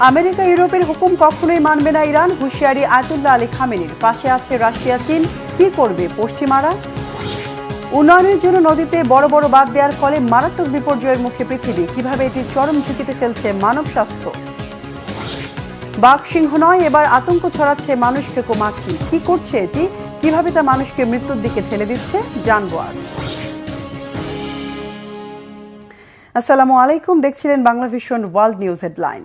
America, ইউরোপের হুকুম কখনোই মানবে না ইরান। হুঁশিয়ারি আয়াতুল্লাহ আলী খামেনির। পাশে আছে রাশিয়া, চীন। কি করবে পশ্চিমারা? উন্নয়নের জন্য নদীতে বড় বড় বাদ দেওয়ার ফলে মারাত্মক বিপর্যয়ের মুখে পৃথিবী। কীভাবে এটি চরম ঝুঁকিতে ফেলছে মানব স্বাস্থ্য? বাঘ সিংহ নয়, এবার আতঙ্ক ছড়াচ্ছে মানুষকে মাছি কি করছে এটি? কীভাবে তা মানুষকে মৃত্যুর দিকে ঠেলে দিচ্ছে? জানব আজ। আসসালামু আলাইকুম। দেখছিলেন Bangla vision world news headline.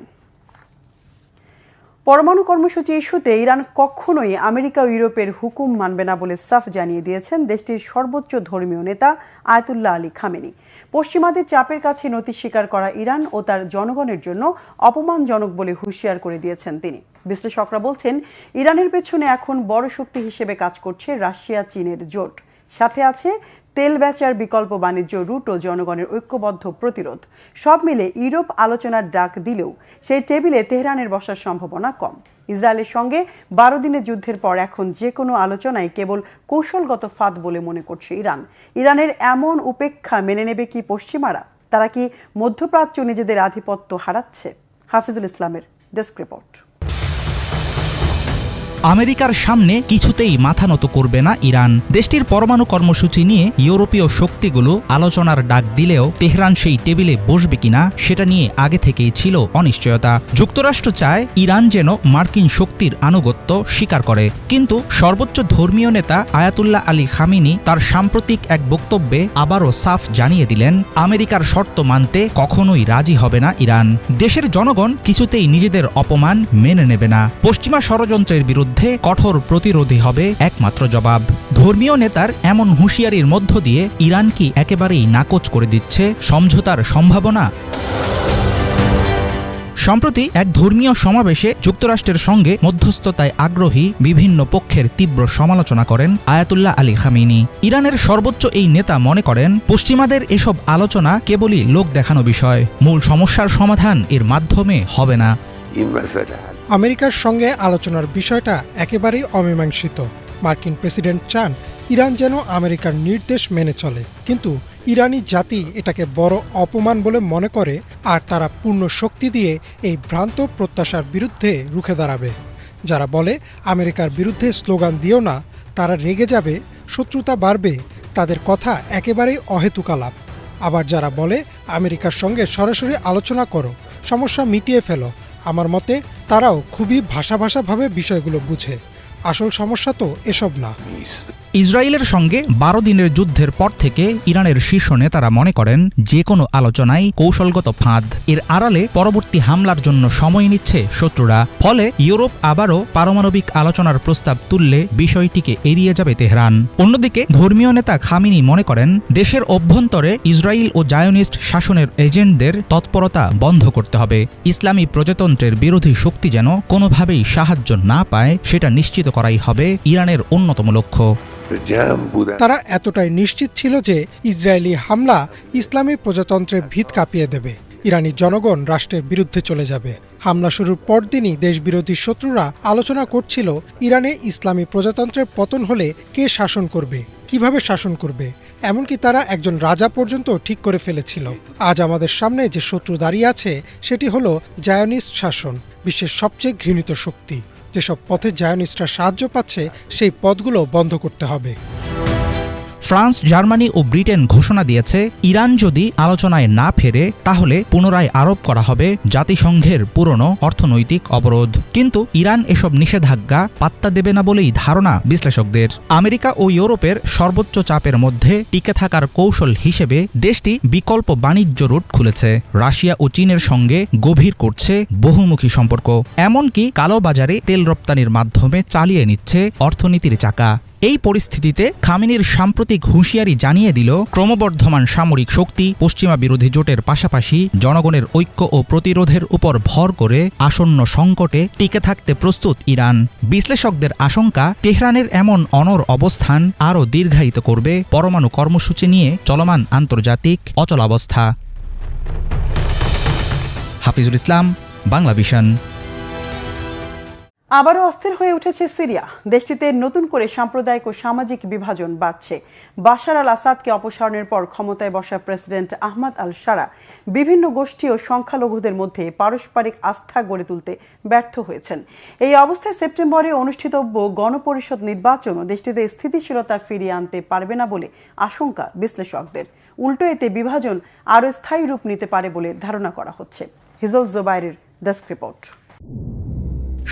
পরমাণু কর্মসূচি ইস্যুতে ইরান কখনোই আমেরিকা ও ইউরোপের হুকুম মানবে না বলে সাফ জানিয়ে দিয়েছেন দেশটির সর্বোচ্চ ধর্মীয় নেতা আয়তুল্লাহ আলী খামেনি। পশ্চিমাদের চাপের কাছে নতি স্বীকার করা ইরান ও তার জনগণের জন্য অপমানজনক বলে হুঁশিয়ার করে দিয়েছেন তিনি। বিশ্লেষকরা বলছেন, ইরানের পেছনে এখন বড় শক্তি হিসেবে কাজ করছে রাশিয়া, চীনের জোট। সাথে আছে তেল বেচার বিকল্প বাণিজ্য রুট ও জনগণের ঐক্যবদ্ধ প্রতিরোধ। সব মিলে ইউরোপ আলোচনার ডাক দিলেও সেই টেবিলে তেহরানের বসার সম্ভাবনা কম। ইসরায়েলের সঙ্গে বারো দিনের যুদ্ধের পর এখন যে কোনো আলোচনায় কেবল কৌশলগত ফাঁদ বলে মনে করছে ইরান। ইরানের এমন উপেক্ষা মেনে নেবে কি পশ্চিমারা? তারা কি মধ্যপ্রাচ্য নিজেদের আধিপত্য হারাচ্ছে? হাফিজুল ইসলামের ডেস্ক রিপোর্ট। আমেরিকার সামনে কিছুতেই মাথা নত করবে না ইরান। দেশটির পরমাণু কর্মসূচি নিয়ে ইউরোপীয় শক্তিগুলো আলোচনার ডাক দিলেও তেহরান সেই টেবিলে বসবে কিনা সেটা নিয়ে আগে থেকেই ছিল অনিশ্চয়তা। যুক্তরাষ্ট্র চায় ইরান যেন মার্কিন শক্তির আনুগত্য স্বীকার করে। কিন্তু সর্বোচ্চ ধর্মীয় নেতা আয়াতুল্লাহ আলী খামিনি তার সাম্প্রতিক এক বক্তব্যে আবারও সাফ জানিয়ে দিলেন, আমেরিকার শর্ত মানতে কখনোই রাজি হবে না ইরান। দেশের জনগণ কিছুতেই নিজেদের অপমান মেনে নেবে না। পশ্চিমা ষড়যন্ত্রের বিরুদ্ধে বিরুদ্ধে কঠোর প্রতিরোধী হবে একমাত্র জবাব। ধর্মীয় নেতার এমন হুঁশিয়ারির মধ্য দিয়ে ইরান কি একেবারেই নাকচ করে দিচ্ছে সমঝোতার সম্ভাবনা? সম্প্রতি এক ধর্মীয় সমাবেশে যুক্তরাষ্ট্রের সঙ্গে মধ্যস্থতায় আগ্রহী বিভিন্ন পক্ষের তীব্র সমালোচনা করেন আয়াতুল্লাহ আলী খামিনি ইরানের সর্বোচ্চ এই নেতা মনে করেন, পশ্চিমাদের এসব আলোচনা কেবলই লোক দেখানো বিষয়। মূল সমস্যার সমাধান এর মাধ্যমে হবে না। আমেরিকার সঙ্গে আলোচনার বিষয়টা একেবারেই অমীমাংসিত। মার্কিন প্রেসিডেন্ট চান ইরান যেন আমেরিকার নির্দেশ মেনে চলে। কিন্তু ইরানি জাতি এটাকে বড় অপমান বলে মনে করে আর তারা পূর্ণ শক্তি দিয়ে এই ভ্রান্ত প্রত্যাশার বিরুদ্ধে রুখে দাঁড়াবে। যারা বলে আমেরিকার বিরুদ্ধে স্লোগান দিও না, তারা রেগে যাবে, শত্রুতা বাড়বে, তাদের কথা একেবারেই অহেতুকালাপ আবার যারা বলে আমেরিকার সঙ্গে সরাসরি আলোচনা করো, সমস্যা মিটিয়ে ফেলো আমার মতে তারাও খুবই ভাষা ভাষাভাবে বিষয়গুলো বুঝে। আসল সমস্যা তো এসব না। ইসরায়েলের সঙ্গে বারো দিনের যুদ্ধের পর থেকে ইরানের শীর্ষ নেতারা মনে করেন যে কোনো আলোচনায় কৌশলগত ফাঁদ। এর আড়ালে পরবর্তী হামলার জন্য সময় নিচ্ছে শত্রুরা। ফলে ইউরোপ আবারও পারমাণবিক আলোচনার প্রস্তাব তুললে বিষয়টিকে এড়িয়ে যাবে তেহরান। অন্যদিকে ধর্মীয় নেতা খামিনি মনে করেন, দেশের অভ্যন্তরে ইসরায়েল ও জায়োনিস্ট শাসনের এজেন্টদের তৎপরতা বন্ধ করতে হবে। ইসলামী প্রজাতন্ত্রের বিরোধী শক্তি যেন কোনোভাবেই সাহায্য না পায়, সেটা নিশ্চিত করাই হবে ইরানের অন্যতম লক্ষ্য। তারা এতটাই নিশ্চিত ছিল যে ইসরায়েলি হামলা ইসলামী প্রজাতন্ত্রের ভিত কাঁপিয়ে দেবে। ইরানি জনগণ রাষ্ট্রের বিরুদ্ধে চলে যাবে। হামলা শুরুর পরদিনই দেশবিরোধী শত্রুরা আলোচনা করছিল ইরানে ইসলামী প্রজাতন্ত্রের পতন হলে কে শাসন করবে, কীভাবে শাসন করবে, এমনকি তারা একজন রাজা পর্যন্ত ঠিক করে ফেলেছিল। আজ আমাদের সামনে যে শত্রু দাঁড়িয়ে আছে, সেটি হলো জায়নিস্ট শাসন, বিশ্বের সবচেয়ে ঘৃণিত শক্তি। যেসব পথে জায়নিস্টরা সাহায্য পাচ্ছে সেই পথগুলো বন্ধ করতে হবে। ফ্রান্স, জার্মানি ও ব্রিটেন ঘোষণা দিয়েছে, ইরান যদি আলোচনায় না ফেরে, তাহলে পুনরায় আরোপ করা হবে জাতিসংঘের পুরনো অর্থনৈতিক অবরোধ। কিন্তু ইরান এসব নিষেধাজ্ঞা পাত্তা দেবে না বলেই ধারণা বিশ্লেষকদের। আমেরিকা ও ইউরোপের সর্বোচ্চ চাপের মধ্যে টিকে থাকার কৌশল হিসেবে দেশটি বিকল্প বাণিজ্য রুট খুলেছে। রাশিয়া ও চীনের সঙ্গে গভীর করছে বহুমুখী সম্পর্ক। এমনকি কালোবাজারে তেল রপ্তানির মাধ্যমে চালিয়ে নিচ্ছে অর্থনীতির চাকা। এই পরিস্থিতিতে খামিনির সাম্প্রতিক হুঁশিয়ারি জানিয়ে দিল, ক্রমবর্ধমান সামরিক শক্তি পশ্চিমা বিরোধী জোটের পাশাপাশি জনগণের ঐক্য ও প্রতিরোধের উপর ভর করে আসন্ন সংকটে টিকে থাকতে প্রস্তুত ইরান। বিশ্লেষকদের আশঙ্কা, তেহরানের এমন অনর অবস্থান আরও দীর্ঘায়িত করবে পরমাণু কর্মসূচি নিয়ে চলমান আন্তর্জাতিক অচলাবস্থা। হাফিজুল ইসলাম বাংলা ভিশন আবারও অস্থির হয়ে উঠেছে সিরিয়া। দেশটিতে নতুন করে সাম্প্রদায়িক ও সামাজিক বিভাজন বাড়ছে। বাশার আল আসাদকে অপসারণের পর ক্ষমতায় বসা প্রেসিডেন্ট আহমদ আল সারা বিভিন্ন গোষ্ঠী ও সংখ্যালঘুদের মধ্যে পারস্পরিক আস্থা গড়ে তুলতে ব্যর্থ হয়েছেন। এই অবস্থায় সেপ্টেম্বরে অনুষ্ঠিতব্য গণপরিষদ নির্বাচনও দেশটিতে স্থিতিশীলতা ফিরিয়ে আনতে পারবে না বলে আশঙ্কা বিশ্লেষকদের। উল্টো এতে বিভাজন আরও স্থায়ী রূপ নিতে পারে বলে ধারণা করা হচ্ছে। হিজল জোবাইরের ডেস্ক রিপোর্ট।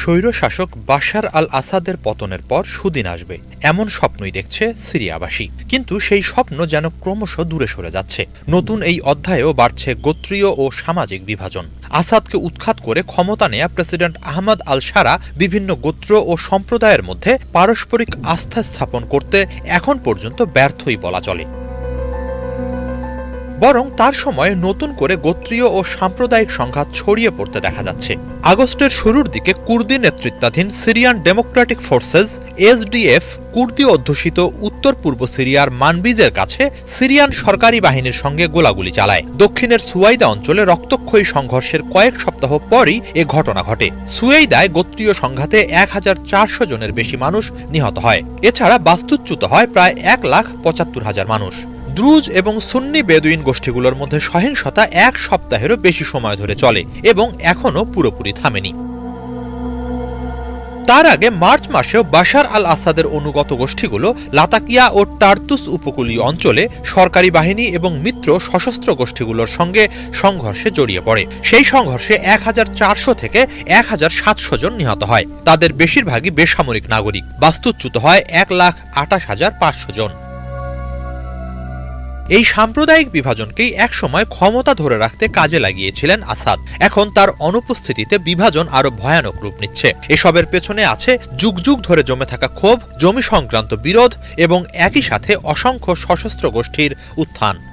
স্বৈরশাসক বাশার আল আসাদের পতনের পর সুদিন আসবে, এমন স্বপ্নই দেখছে সিরিয়াবাসী। কিন্তু সেই স্বপ্ন যেন ক্রমশ দূরে সরে যাচ্ছে। নতুন এই অধ্যায়েও বাড়ছে গোত্রীয় ও সামাজিক বিভাজন। আসাদকে উৎখাত করে ক্ষমতা নেয়া প্রেসিডেন্ট আহমদ আল সারা বিভিন্ন গোত্র ও সম্প্রদায়ের মধ্যে পারস্পরিক আস্থা স্থাপন করতে এখন পর্যন্ত ব্যর্থই বলা চলে। বরং তার সময়ে নতুন করে গোত্রীয় ও সাম্প্রদায়িক সংঘাত ছড়িয়ে পড়তে দেখা যাচ্ছে। আগস্টের শুরুর দিকে কুর্দি নেতৃত্বাধীন সিরিয়ান ডেমোক্রেটিক ফোর্সেস, এসডিএফ, কুর্দি অধ্যুষিত উত্তর পূর্ব সিরিয়ার মানবিজের কাছে সিরিয়ান সরকারি বাহিনীর সঙ্গে গোলাগুলি চালায়। দক্ষিণের সুয়াইদা অঞ্চলে রক্তক্ষয়ী সংঘর্ষের কয়েক সপ্তাহ পরই এ ঘটনা ঘটে। সুয়েইদায় গোত্রীয় সংঘাতে এক হাজার চারশো জনের বেশি মানুষ নিহত হয়। এছাড়া বাস্তুচ্যুত হয় প্রায় এক লাখ পঁচাত্তর হাজার মানুষ। দ্রুজ এবং সুন্নি বেদুইন গোষ্ঠীগুলোর মধ্যে সহিংসতা এক সপ্তাহেরও বেশি সময় ধরে চলে এবং এখনও পুরোপুরি থামেনি। তার আগে মার্চ মাসেও বাশার আল আসাদের অনুগত গোষ্ঠীগুলো লাতাকিয়া ও টার্তুস উপকূলীয় অঞ্চলে সরকারি বাহিনী এবং মিত্র সশস্ত্র গোষ্ঠীগুলোর সঙ্গে সংঘর্ষে জড়িয়ে পড়ে। সেই সংঘর্ষে এক হাজার চারশো থেকে এক হাজার সাতশো জন নিহত হয়। তাদের বেশিরভাগই বেসামরিক নাগরিক। বাস্তুচ্যুত হয় এক লাখ আটাশ হাজার পাঁচশো জন। এই সাম্প্রদায়িক বিভাজনকেই একসময় ক্ষমতা ধরে রাখতে কাজে লাগিয়েছিলেন আসাদ। এখন তার অনুপস্থিতিতে বিভাজন আরও ভয়ানক রূপ নিচ্ছে। এসবের পেছনে আছে যুগ যুগ ধরে জমে থাকা ক্ষোভ, জমি সংক্রান্ত বিরোধ এবং একই সাথে অসংখ্য সশস্ত্র গোষ্ঠীর উত্থান।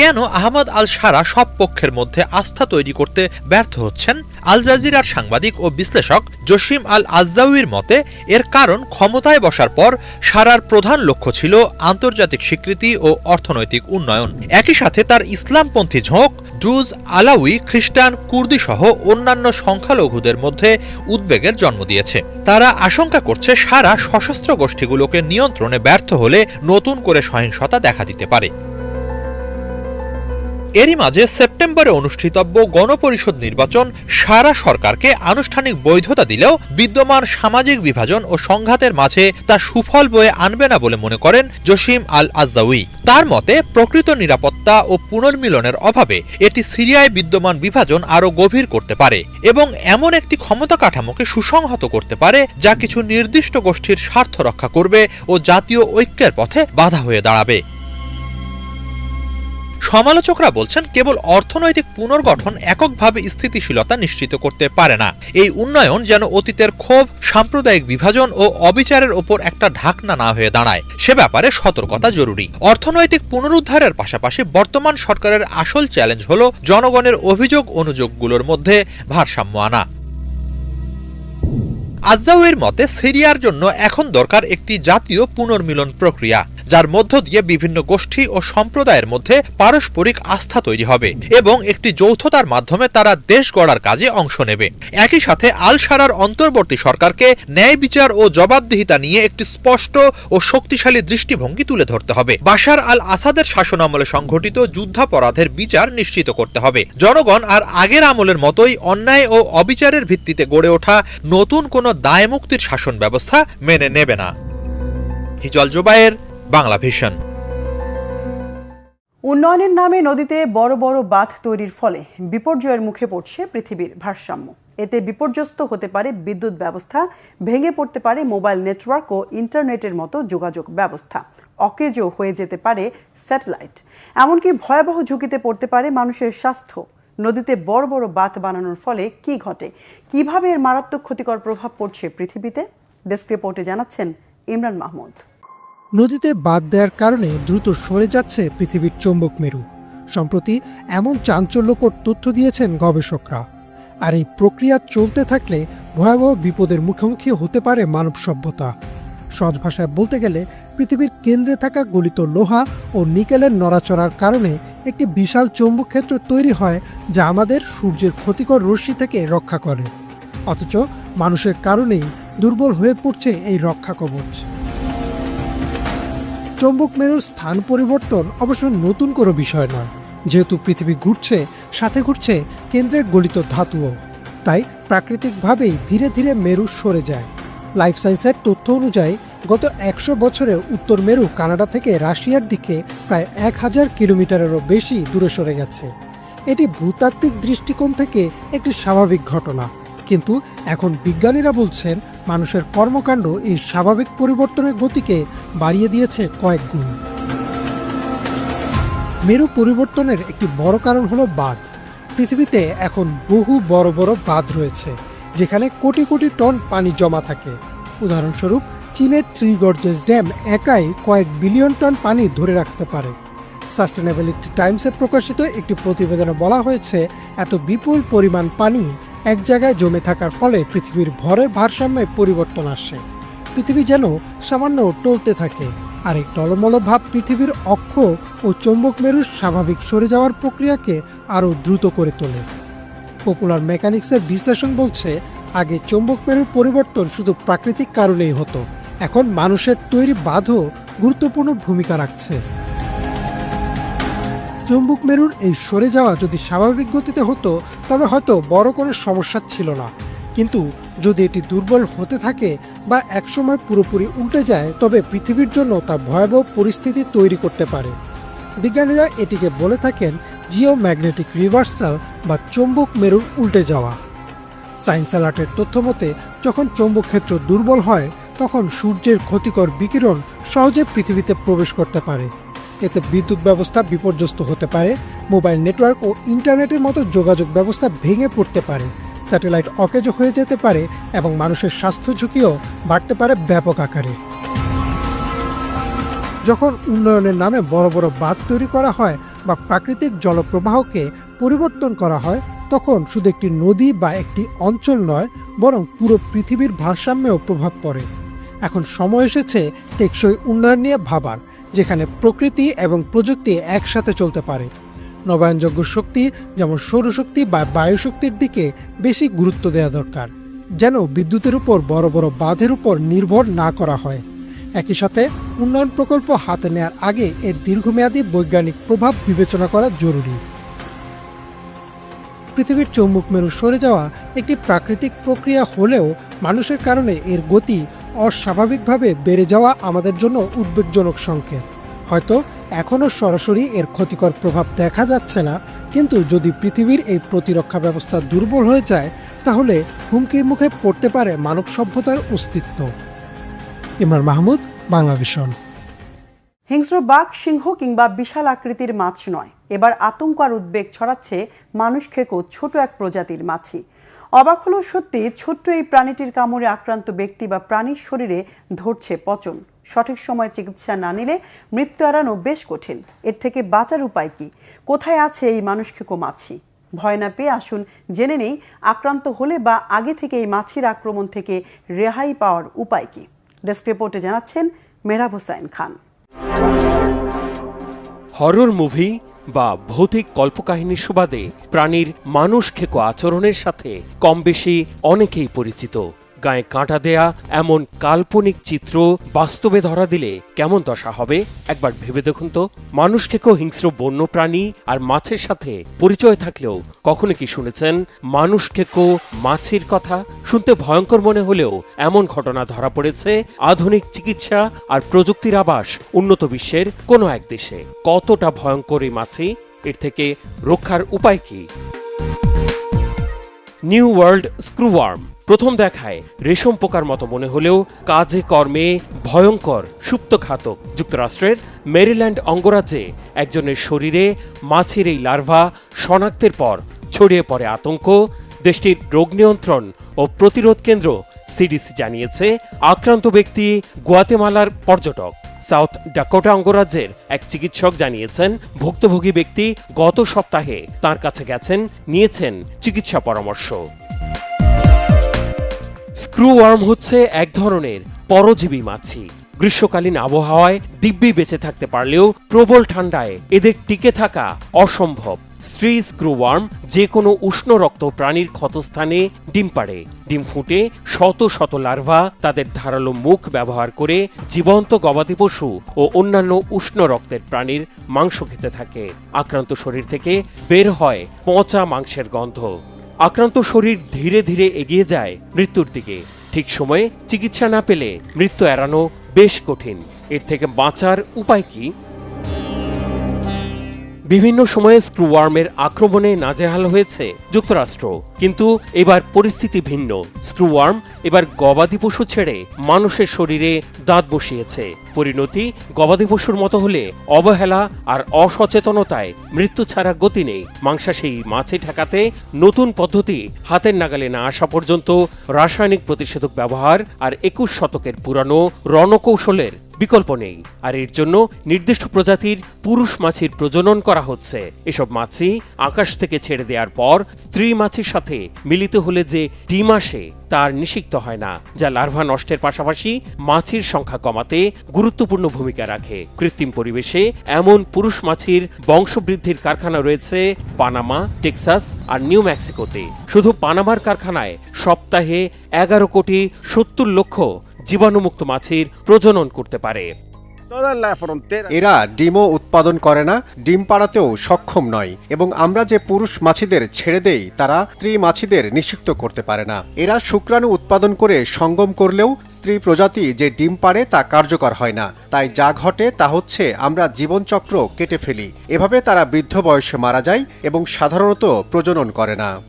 কেন আহমদ আল সারা সব পক্ষের মধ্যে আস্থা তৈরি করতে ব্যর্থ হচ্ছেন? আল জাজিরার সাংবাদিক ও বিশ্লেষক জসিম আল আজাউির মতে, এর কারণ ক্ষমতায় বসার পর সারার প্রধান লক্ষ্য ছিল আন্তর্জাতিক স্বীকৃতি ও অর্থনৈতিক উন্নয়ন। একই সাথে তার ইসলামপন্থী ঝোঁক দ্রুজ আলাউই, খ্রিস্টান কুর্দি সহ অন্যান্য সংখ্যালঘুদের মধ্যে উদ্বেগের জন্ম দিয়েছে। তারা আশঙ্কা করছে সারা সশস্ত্র গোষ্ঠীগুলোকে নিয়ন্ত্রণে ব্যর্থ হলে নতুন করে সহিংসতা দেখা দিতে পারে। এরই মাঝে সেপ্টেম্বরে অনুষ্ঠিতব্য গণপরিষদ নির্বাচন সারা সরকারকে আনুষ্ঠানিক বৈধতা দিলেও বিদ্যমান সামাজিক বিভাজন ও সংঘাতের মাঝে তা সুফল বয়ে আনবে না বলে মনে করেন জসিম আল আজাউই তার মতে, প্রকৃত নিরাপত্তা ও পুনর্মিলনের অভাবে এটি সিরিয়ায় বিদ্যমান বিভাজন আরও গভীর করতে পারে এবং এমন একটি ক্ষমতা কাঠামোকে সুসংহত করতে পারে যা কিছু নির্দিষ্ট গোষ্ঠীর স্বার্থ রক্ষা করবে ও জাতীয় ঐক্যের পথে বাধা হয়ে দাঁড়াবে। সমালোচকরা বলছেন কেবল অর্থনৈতিক পুনর্গঠন এককভাবে স্থিতিশীলতা নিশ্চিত করতে পারে না। এই উন্নয়ন যেন অতীতের ক্ষোভ, সাম্প্রদায়িক বিভাজন ও অবিচারের ওপর একটা ঢাকনা না হয়ে দাঁড়ায়। সে ব্যাপারে সতর্কতা জরুরি। অর্থনৈতিক পুনরুদ্ধারের পাশাপাশি বর্তমান সরকারের আসল চ্যালেঞ্জ হল জনগণের অভিযোগ অনুযোগগুলোর মধ্যে ভারসাম্য আনা। আজাউয়ের মতে, সিরিয়ার জন্য এখন দরকার একটি জাতীয় পুনর্মিলন প্রক্রিয়া। যার মধ্য দিয়ে বিভিন্ন গোষ্ঠী ও সম্প্রদায়ের মধ্যে পারস্পরিক আস্থা তৈরি হবে এবং একটি যৌথতার মাধ্যমে তারা দেশ গড়ার কাজে অংশ নেবে। একই সাথে আল সারার অন্তর্বর্তী সরকারকে ন্যায় বিচার ও জবাবদিহিতা নিয়ে একটি স্পষ্ট ও শক্তিশালী দৃষ্টিভঙ্গি তুলে ধরতে হবে। বাশার আল আসাদের শাসনামলে সংঘটিত যুদ্ধাপরাধের বিচার নিশ্চিত করতে হবে। জনগণ আর আগের আমলের মতোই অন্যায় ও অবিচারের ভিত্তিতে গড়ে ওঠা নতুন কোনো দায়মুক্তির শাসন ব্যবস্থা মেনে নেবে না। হিজল জোবায়ের বাংলা ভিশন। উন্নয়নের নামে নদীতে বড় বড় বাঁধ তৈরির ফলে বিপর্যয়ের মুখে পড়ছে পৃথিবীর ভারসাম্য। এতে বিপর্যস্ত হতে পারে বিদ্যুৎ ব্যবস্থা, ভেঙে পড়তে পারে মোবাইল নেটওয়ার্ক ও ইন্টারনেটের মতো যোগাযোগ ব্যবস্থা। অকেজো হয়ে যেতে পারে স্যাটেলাইট। এমনকি ভয়াবহ ঝুঁকিতে পড়তে পারে মানুষের স্বাস্থ্য। নদীতে বড় বড় বাঁধ বানানোর ফলে কি ঘটে? কীভাবে এর মারাত্মক ক্ষতিকর প্রভাব পড়ছে পৃথিবীতে? ডেস্ক রিপোর্টে জানাচ্ছেন ইমরান মাহমুদ। নদীতে বাদ দেওয়ার কারণে দ্রুত সরে যাচ্ছে পৃথিবীর চৌম্বক মেরু। সম্প্রতি এমন চাঞ্চল্যকর তথ্য দিয়েছেন গবেষকরা। আর এই প্রক্রিয়া চলতে থাকলে ভয়াবহ বিপদের মুখোমুখি হতে পারে মানব সভ্যতা। সহজ ভাষায় বলতে গেলে, পৃথিবীর কেন্দ্রে থাকা গলিত লোহা ও নিকেলের নড়াচড়ার কারণে একটি বিশাল চৌম্বক ক্ষেত্র তৈরি হয় যা আমাদের সূর্যের ক্ষতিকর রশ্মি থেকে রক্ষা করে। অথচ মানুষের কারণেই দুর্বল হয়ে পড়ছে এই রক্ষা কবচ। চৌম্বক মেরুর স্থান পরিবর্তন অবশ্য নতুন কোনো বিষয় নয়। যেহেতু পৃথিবী ঘুরছে, সাথে ঘুরছে কেন্দ্রের গলিত ধাতুও। তাই প্রাকৃতিকভাবেই ধীরে ধীরে মেরু সরে যায়। লাইফ সায়েন্সের তথ্য অনুযায়ী, গত একশো বছরে উত্তর মেরু কানাডা থেকে রাশিয়ার দিকে প্রায় এক হাজার কিলোমিটারেরও বেশি দূরে সরে গেছে। এটি ভূতাত্ত্বিক দৃষ্টিকোণ থেকে একটি স্বাভাবিক ঘটনা। কিন্তু এখন বিজ্ঞানীরা বলছেন মানুষের কর্মকাণ্ড এই স্বাভাবিক পরিবর্তনের গতিকে বাড়িয়ে দিয়েছে কয়েক গুণ। মেরু পরিবর্তনের একটি বড় কারণ হলো বাঁধ। পৃথিবীতে এখন বহু বড় বড় বাঁধ রয়েছে, যেখানে কোটি কোটি টন পানি জমা থাকে। উদাহরণস্বরূপ, চীনের থ্রি গর্জেস ড্যাম একাই কয়েক বিলিয়ন টন পানি ধরে রাখতে পারে। সাস্টেনেবিলিটি টাইমসে প্রকাশিত একটি প্রতিবেদনে বলা হয়েছে, এত বিপুল পরিমাণ পানি এক জায়গায় জমে থাকার ফলে পৃথিবীর ভরের ভারসাম্যে পরিবর্তন আসে। পৃথিবী যেন সামান্য টলতে থাকে। আর এই টলমল ভাব পৃথিবীর অক্ষ ও চৌম্বক মেরুর স্বাভাবিক সরে যাওয়ার প্রক্রিয়াকে আরও দ্রুত করে তোলে। পপুলার মেকানিক্সের বিশ্লেষণ বলছে, আগে চৌম্বক মেরুর পরিবর্তন শুধু প্রাকৃতিক কারণেই হতো। এখন মানুষের তৈরি বাঁধও গুরুত্বপূর্ণ ভূমিকা রাখছে। চৌম্বক মেরুর এই সরে যাওয়া যদি স্বাভাবিক গতিতে হতো, তবে হয়তো বড় কোনো সমস্যা ছিল না। কিন্তু যদি এটি দুর্বল হতে থাকে বা একসময় পুরোপুরি উল্টে যায়, তবে পৃথিবীর জন্য তা ভয়াবহ পরিস্থিতি তৈরি করতে পারে। বিজ্ঞানীরা এটিকে বলে থাকেন জিওম্যাগনেটিক রিভার্সাল বা চৌম্বক মেরুর উল্টে যাওয়া। সায়েন্স অ্যালার্টের তথ্য মতে, যখন চৌম্বক ক্ষেত্র দুর্বল হয়, তখন সূর্যের ক্ষতিকর বিকিরণ সহজে পৃথিবীতে প্রবেশ করতে পারে। এতে বিদ্যুৎ ব্যবস্থা বিপর্যস্ত হতে পারে, মোবাইল নেটওয়ার্ক ও ইন্টারনেটের মতো যোগাযোগ ব্যবস্থা ভেঙে পড়তে পারে, স্যাটেলাইট অকেজো হয়ে যেতে পারে এবং মানুষের স্বাস্থ্য ঝুঁকিও বাড়তে পারে ব্যাপক আকারে। যখন উন্নয়নের নামে বড় বড় বাঁধ তৈরি করা হয় বা প্রাকৃতিক জলপ্রবাহকে পরিবর্তন করা হয়, তখন শুধু একটি নদী বা একটি অঞ্চল নয়, বরং পুরো পৃথিবীর ভারসাম্যেও প্রভাব পড়ে। এখন সময় এসেছে টেকসই উন্নয়ন নিয়ে ভাবার। যেখানে প্রকৃতি এবং প্রযুক্তি একসাথে চলতে পারে। নবায়নযোগ্য শক্তি যেমন সৌরশক্তি বা বায়ুশক্তির দিকে বেশি গুরুত্ব দেওয়া দরকার, যেন বিদ্যুতের উপর বড় বড় বাঁধের উপর নির্ভর না করা হয়। একই সাথে উন্নয়ন প্রকল্প হাতে নেওয়ার আগে এর দীর্ঘমেয়াদী বৈজ্ঞানিক প্রভাব বিবেচনা করা জরুরি। পৃথিবীর চৌম্বক মেরু সরে যাওয়া একটি প্রাকৃতিক প্রক্রিয়া হলেও মানুষের কারণে এর গতি অস্বাভাবিকভাবে বেড়ে যাওয়া আমাদের জন্য উদ্বেগজনক সংকেত। হয়তো এখনও সরাসরি এর ক্ষতিকর প্রভাব দেখা যাচ্ছে না, কিন্তু যদি পৃথিবীর এই প্রতিরক্ষা ব্যবস্থা দুর্বল হয়ে যায়, তাহলে হুমকির মুখে পড়তে পারে মানব সভ্যতার অস্তিত্ব। ইমরান মাহমুদ, বাংলাভিশন। হিংস্র বাঘ, সিংহ কিংবা বিশাল আকৃতির মাছ নয়। এবার আতঙ্ক আর উদ্বেগ ছড়াচ্ছে মানুষ খেকো ছোট এক প্রজাতির মাছি। অবাক হলো সত্যি ছোট্ট এই প্রাণীটির কামড়ে আক্রান্ত ব্যক্তি বা প্রাণীর শরীরে ধরছে পচন। সঠিক সময়ে চিকিৎসা না নিলে মৃত্যু এড়ানো বেশ কঠিন। এর থেকে বাঁচার উপায় কি? কোথায় আছে এই মানুষ খেকো মাছি? ভয় না পেয়ে আসুন, জেনে নেই আক্রান্ত হলে বা আগে থেকে এই মাছির আক্রমণ থেকে রেহাই পাওয়ার উপায় কি? ডেস্ক রিপোর্টে জানাচ্ছেন মেহরাব হোসাইন খান। হরর মুভি বা ভৌতিক কল্পকাহিনী সুবাদে প্রাণীর মানুষ খেকো আচরণের সাথে কম বেশি অনেকেই পরিচিত। গায়ে কাঁটা দেয়া, এমন কাল্পনিক চিত্র বাস্তবে ধরা দিলে কেমন দশা হবে? একবার ভেবে দেখুন তো। মানুষ খেকো হিংস্র বন্য প্রাণী আর মাছের সাথে পরিচয় থাকলেও কখনো কি শুনেছেন? মানুষ খেকো মাছের কথা? শুনতে ভয়ঙ্কর মনে হলেও এমন ঘটনা ধরা পড়েছে আধুনিক চিকিৎসা আর প্রযুক্তির আবাস উন্নত বিশ্বের কোনো এক দেশে। কতটা ভয়ঙ্কর এই মাছি? এর থেকে রক্ষার উপায় কি? নিউ ওয়ার্ল্ড স্ক্রুওয়ার্ম প্রথম দেখায় রেশম পোকার মতো মনে হলেও কাজে কর্মে ভয়ঙ্কর সুপ্তঘাতক যুক্তরাষ্ট্রের মেরিল্যান্ড অঙ্গরাজ্যে একজনের শরীরে মাছের এই লার্ভা শনাক্তের পর ছড়িয়ে পড়ে আতঙ্ক। দেশটির রোগ নিয়ন্ত্রণ ও প্রতিরোধ কেন্দ্র সিডিসি জানিয়েছে, আক্রান্ত ব্যক্তি গুয়াতেমালার পর্যটক। সাউথ ডাকোটা অঙ্গরাজ্যের এক চিকিৎসক জানিয়েছেন, ভুক্তভোগী ব্যক্তি গত সপ্তাহে তার কাছে গেছেন, নিয়েছেন চিকিৎসা পরামর্শ। স্ক্রুওয়ার্ম হচ্ছে এক ধরনের পরজীবী মাছি। গ্রীষ্মকালীন আবহাওয়ায় দিব্যি বেঁচে থাকতে পারলেও প্রবল ঠান্ডায় এদের টিকে থাকা অসম্ভব। স্ত্রী স্ক্রুওয়ার্ম যে কোনো উষ্ণ রক্ত প্রাণীর ক্ষতস্থানে ডিম পাড়ে। ডিম ফুটে শত শত লার্ভা, তাদের ধারালো মুখ ব্যবহার করে জীবন্ত গবাদি পশু ও অন্যান্য উষ্ণ রক্তের প্রাণীর মাংস খেতে থাকে। আক্রান্ত শরীর থেকে বের হয় পচা মাংসের গন্ধ। আক্রান্ত শরীর ধীরে ধীরে এগিয়ে যায় মৃত্যুর দিকে। ঠিক সময়ে চিকিৎসা না পেলে মৃত্যু এড়ানো বেশ কঠিন। এর থেকে বাঁচার উপায় কি? বিভিন্ন সময়ে স্ক্রুওয়ার্মের আক্রমণে নাজেহাল হয়েছে যুক্তরাষ্ট্র। কিন্তু এবার পরিস্থিতি ভিন্ন। স্ক্রুওয়ার্ম এবার গবাদি পশু ছেড়ে মানুষের শরীরে দাঁত বসিয়েছে। পরিণতি, গবাদি পশুর মতো হলে অবহেলা আর অসচেতনতায় মৃত্যু ছাড়া গতি নেই। মাংসাশী মাছে ঠেকাতে নতুন পদ্ধতি হাতের নাগালে না আসা পর্যন্ত রাসায়নিক প্রতিষেধক ব্যবহার আর একুশ শতকের পুরানো রণকৌশলের বিকল্প নেই। আর এর জন্য নির্দিষ্ট প্রজাতির পুরুষ মাছির প্রজনন করা হচ্ছে। এসব মাছি আকাশ থেকে ছেড়ে দেওয়ার পর স্ত্রী মাছির সাথে মিলিত হলে যে ডিম আসে, তার নিষিক্ত হয় না, যা লার্ভা নষ্টের পাশাপাশি মাছির সংখ্যা কমাতে গুরুত্বপূর্ণ ভূমিকা রাখে। কৃত্রিম পরিবেশে এমন পুরুষ মাছির বংশবৃদ্ধির কারখানা রয়েছে পানামা, টেক্সাস আর নিউ মেক্সিকোতে। শুধু পানামার কারখানায় সপ্তাহে এগারো কোটি সত্তর লক্ষ জীবাণুমুক্ত মাছির প্রজনন করতে পারে. এরা ডিমও উৎপাদন করে না, ডিম পাড়াতেও সক্ষম নয় এবং আমরা যে পুরুষ মাছিদের ছেড়ে দেই, তারা স্ত্রী মাছিদের নিষিক্ত করতে পারে না। এরা শুক্রাণু উৎপাদন করে সঙ্গম করলেও স্ত্রী প্রজাতি যে ডিম পাড়ে তা কার্যকর হয় না। তাই যা ঘটে তা হচ্ছে আমরা জীবনচক্র কেটে ফেলি। এভাবে তারা বৃদ্ধ বয়সে মারা যায় এবং সাধারণত প্রজনন করে না।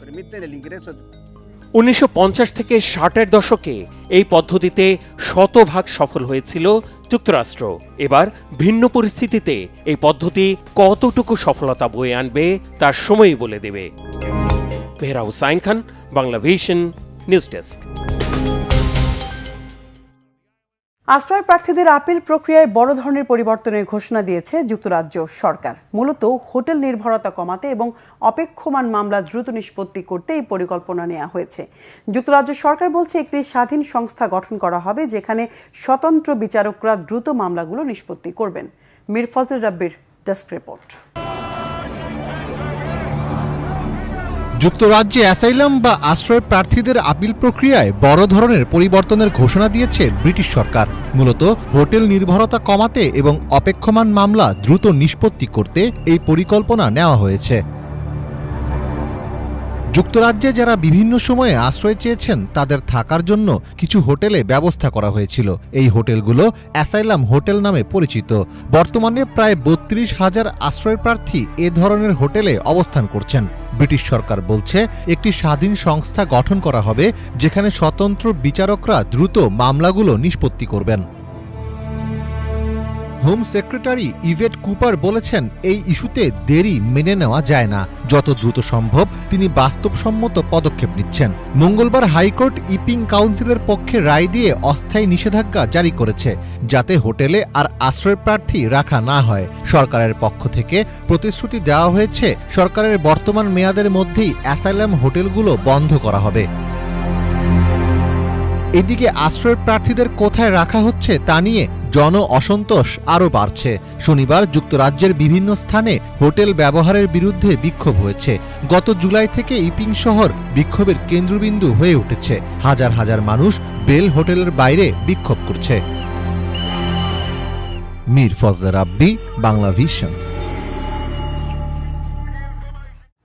উনিশশো পঞ্চাশ থেকে ষাটের দশকে এই পদ্ধতিতে শতভাগ সফল হয়েছিল যুক্তরাষ্ট্র। এবার ভিন্ন পরিস্থিতিতে এই পদ্ধতি কতটুকু সফলতা বয়ে আনবে তার সময়ই বলে দেবে। Behera Hussain Khan, Bangla vision, news desk. আশ্রয় প্রার্থীদের আপিল প্রক্রিয়ায় বড় ধরনের পরিবর্তনের ঘোষণা দিয়েছে যুক্তরাজ্য সরকার। মূলত হোটেল নির্ভরতা কমাতে এবং অপেক্ষমান মামলা দ্রুত নিষ্পত্তি করতে এই পরিকল্পনা নেওয়া হয়েছে। যুক্তরাজ্য সরকার বলছে একটি স্বাধীন সংস্থা গঠন করা হবে যেখানে স্বতন্ত্র বিচারকরা দ্রুত মামলাগুলো নিষ্পত্তি করবেন। মীর ফজল রাব্বির ডেস্ক রিপোর্ট। যুক্তরাজ্যে অ্যাসাইলাম বা আশ্রয় প্রার্থীদের আপিল প্রক্রিয়ায় বড় ধরনের পরিবর্তনের ঘোষণা দিয়েছে ব্রিটিশ সরকার। মূলত হোটেল নির্ভরতা কমাতে এবং অপেক্ষমান মামলা দ্রুত নিষ্পত্তি করতে এই পরিকল্পনা নেওয়া হয়েছে। যুক্তরাজ্যে যারা বিভিন্ন সময়ে আশ্রয় চেয়েছেন, তাদের থাকার জন্য কিছু হোটেলে ব্যবস্থা করা হয়েছিল। এই হোটেলগুলো অ্যাসাইলাম হোটেল নামে পরিচিত। বর্তমানে প্রায় বত্রিশ হাজার আশ্রয় প্রার্থী এ ধরনের হোটেলে অবস্থান করছেন। ব্রিটিশ সরকার বলছে, একটি স্বাধীন সংস্থা গঠন করা হবে, যেখানে স্বতন্ত্র বিচারকরা দ্রুত মামলাগুলো নিষ্পত্তি করবেন। হোম সেক্রেটারি ইভেট কুপার বলেছেন, এই ইস্যুতে দেরি মেনে নেওয়া যায় না। যত দ্রুত সম্ভব তিনি বাস্তবসম্মত পদক্ষেপ নিচ্ছেন। মঙ্গলবার হাইকোর্ট ইপিং কাউন্সিলের পক্ষে রায় দিয়ে অস্থায়ী নিষেধাজ্ঞা জারি করেছে, যাতে হোটেলে আর আশ্রয় প্রার্থী রাখা না হয়। সরকারের পক্ষ থেকে প্রতিশ্রুতি দেওয়া হয়েছে, সরকারের বর্তমান মেয়াদের মধ্যেই অ্যাসাইলাম হোটেলগুলো বন্ধ করা হবে। এদিকে আশ্রয় প্রার্থীদের কোথায় রাখা হচ্ছে তা নিয়ে জন অসন্তোষ আরও বাড়ছে। শনিবার যুক্তরাজ্যের বিভিন্ন স্থানে হোটেল ব্যবহারের বিরুদ্ধে বিক্ষোভ হয়েছে। গত জুলাই থেকে ইপিং শহর বিক্ষোভের কেন্দ্রবিন্দু হয়ে উঠেছে। হাজার হাজার মানুষ বেল হোটেলের বাইরে বিক্ষোভ করছে। মীর ফজলে রাব্বি, বাংলা ভিশন।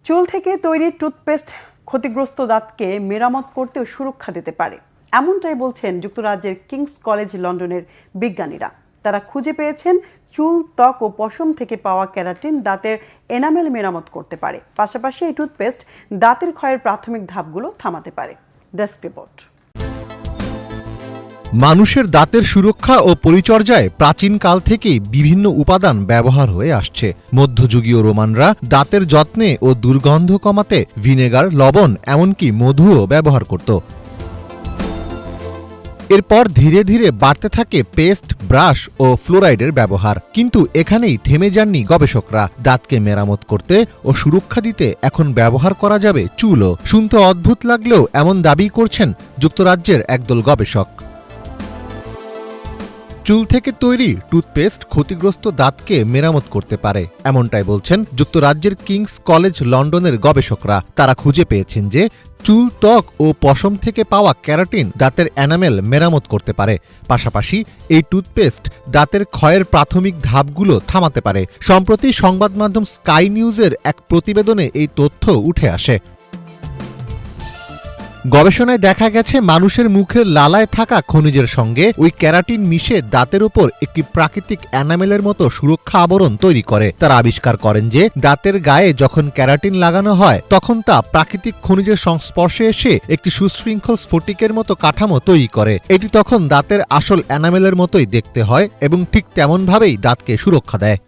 চুল থেকে তৈরি টুথপেস্ট ক্ষতিগ্রস্ত দাঁতকে মেরামত করতেও সুরক্ষা দিতে পারে। এমনটাই বলছেন যুক্তরাজ্যের কিংস কলেজ লন্ডনের বিজ্ঞানীরা। তারা খুঁজে পেয়েছেন চুল, ত্বক ও পশম থেকে পাওয়া ক্যারাটিন দাঁতের এনামেল মেরামত করতে পারে। পাশাপাশি এই টুথপেস্ট দাঁতের ক্ষয়ের প্রাথমিক ধাপগুলো থামাতে পারে। Desk report. মানুষের দাঁতের সুরক্ষা ও পরিচর্যায় প্রাচীনকাল থেকেই বিভিন্ন উপাদান ব্যবহার হয়ে আসছে। মধ্যযুগীয় রোমানরা দাঁতের যত্নে ও দুর্গন্ধ কমাতে ভিনেগার, লবণ, এমনকি মধুও ব্যবহার করত। এরপর ধীরে ধীরে বাড়তে থাকে পেস্ট, ব্রাশ ও ফ্লোরাইডের ব্যবহার। কিন্তু এখানেই থেমে যাননি গবেষকরা। দাঁতকে মেরামত করতে ও সুরক্ষা দিতে এখন ব্যবহার করা যাবে চুলও। শুনতে অদ্ভুত লাগলেও এমন দাবি করছেন যুক্তরাজ্যের একদল গবেষক। চুল থেকে তৈরি টুথপেস্ট ক্ষতিগ্রস্ত দাঁতকে মেরামত করতে পারে। এমনটাই বলছেন যুক্তরাজ্যের কিংস কলেজ লন্ডনের গবেষকরা। তারা খুঁজে পেয়েছেন যে চুল ত্বক ও পশম থেকে পাওয়া ক্যারাটিন দাঁতের অ্যানামেল মেরামত করতে পারে। পাশাপাশি এই টুথপেস্ট দাঁতের ক্ষয়ের প্রাথমিক ধাপগুলো থামাতে পারে। সম্প্রতি সংবাদ মাধ্যম স্কাই নিউজের এক প্রতিবেদনে এই তথ্য উঠে আসে। গবেষণায় দেখা গেছে, মানুষের মুখের লালায় থাকা খনিজের সঙ্গে ওই ক্যারাটিন মিশে দাঁতের উপর একটি প্রাকৃতিক অ্যানামেলের মতো সুরক্ষা আবরণ তৈরি করে। তারা আবিষ্কার করেন যে, দাঁতের গায়ে যখন ক্যারাটিন লাগানো হয়, তখন তা প্রাকৃতিক খনিজের সংস্পর্শে এসে একটি সুশৃঙ্খল স্ফটিকের মতো কাঠামো তৈরি করে। এটি তখন দাঁতের আসল অ্যানামেলের মতোই দেখতে হয় এবং ঠিক তেমনভাবেই দাঁতকে সুরক্ষা দেয়।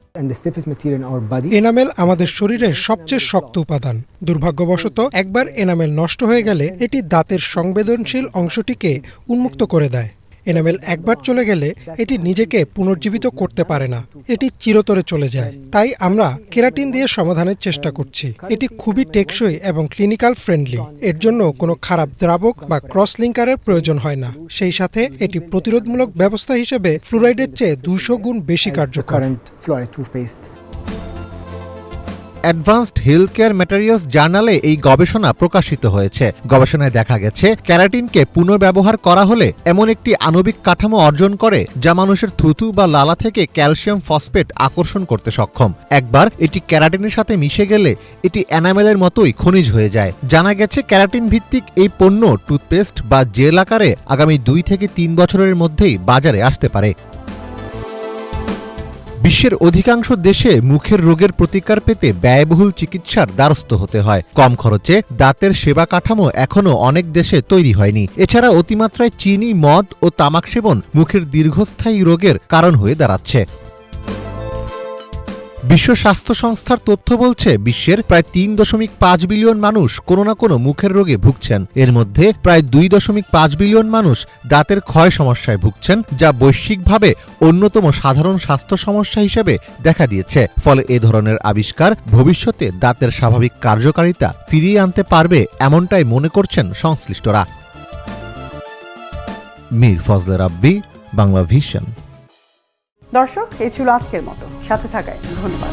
এনামেল আমাদের শরীরের সবচেয়ে শক্ত উপাদান। দুর্ভাগ্যবশত, একবার এনামেল নষ্ট হয়ে গেলে এটি দাঁতের সংবেদনশীল অংশটিকে উন্মুক্ত করে দেয়। এনামেল একবার চলে গেলে এটি নিজেকে পুনর্জীবিত করতে পারে না। এটি চিরতরে চলে যায়। তাই আমরা কেরাটিন দিয়ে সমাধানের চেষ্টা করছি। এটি খুবই টেকসই এবং ক্লিনিক্যাল ফ্রেন্ডলি। এর জন্য কোনো খারাপ দ্রাবক বা ক্রস লিঙ্কারের প্রয়োজন হয় না। সেই সাথে এটি প্রতিরোধমূলক ব্যবস্থা হিসেবে ফ্লুরাইডের চেয়ে দুশো গুণ বেশি কার্যকর. অ্যাডভান্সড হেলথ কেয়ার ম্যাটেরিয়ালস জার্নালে এই গবেষণা প্রকাশিত হয়েছে। গবেষণায় দেখা গেছে, ক্যারাটিনকে পুনর্ব্যবহার করা হলে এমন একটি আণবিক কাঠামো অর্জন করে, যা মানুষের থুতু বা লালা থেকে ক্যালসিয়াম ফসফেট আকর্ষণ করতে সক্ষম। একবার এটি ক্যারাটিনের সাথে মিশে গেলে এটি অ্যানামেলের মতোই খনিজ হয়ে যায়। জানা গেছে ক্যারাটিন ভিত্তিক এই পণ্য টুথপেস্ট বা জেল আকারে আগামী দুই থেকে তিন বছরের মধ্যেই বাজারে আসতে পারে। বিশ্বের অধিকাংশ দেশে মুখের রোগের প্রতিকার পেতে ব্যয়বহুল চিকিৎসার দ্বারস্থ হতে হয়। কম খরচে দাঁতের সেবা কাঠামো এখনও অনেক দেশে তৈরি হয়নি। এছাড়া অতিমাত্রায় চিনি, মদ ও তামাক সেবন মুখের দীর্ঘস্থায়ী রোগের কারণ হয়ে দাঁড়াচ্ছে। বিশ্ব স্বাস্থ্য সংস্থার তথ্য বলছে, বিশ্বের প্রায় তিন দশমিক পাঁচ বিলিয়ন মানুষ কোনো না কোনো মুখের রোগে ভুগছেন। এর মধ্যে প্রায় দুই দশমিক পাঁচ বিলিয়ন মানুষ দাঁতের ক্ষয় সমস্যায় ভুগছেন, যা বৈশ্বিকভাবে অন্যতম সাধারণ স্বাস্থ্য সমস্যা হিসেবে দেখা দিয়েছে। ফলে এ ধরনের আবিষ্কার ভবিষ্যতে দাঁতের স্বাভাবিক কার্যকারিতা ফিরিয়ে আনতে পারবে এমনটাই মনে করছেন সংশ্লিষ্টরা। মীর ফজলে রাব্বি, বাংলা ভিশন। দর্শক এই ছিল আজকের মতো। সাথে থাকায় ধন্যবাদ।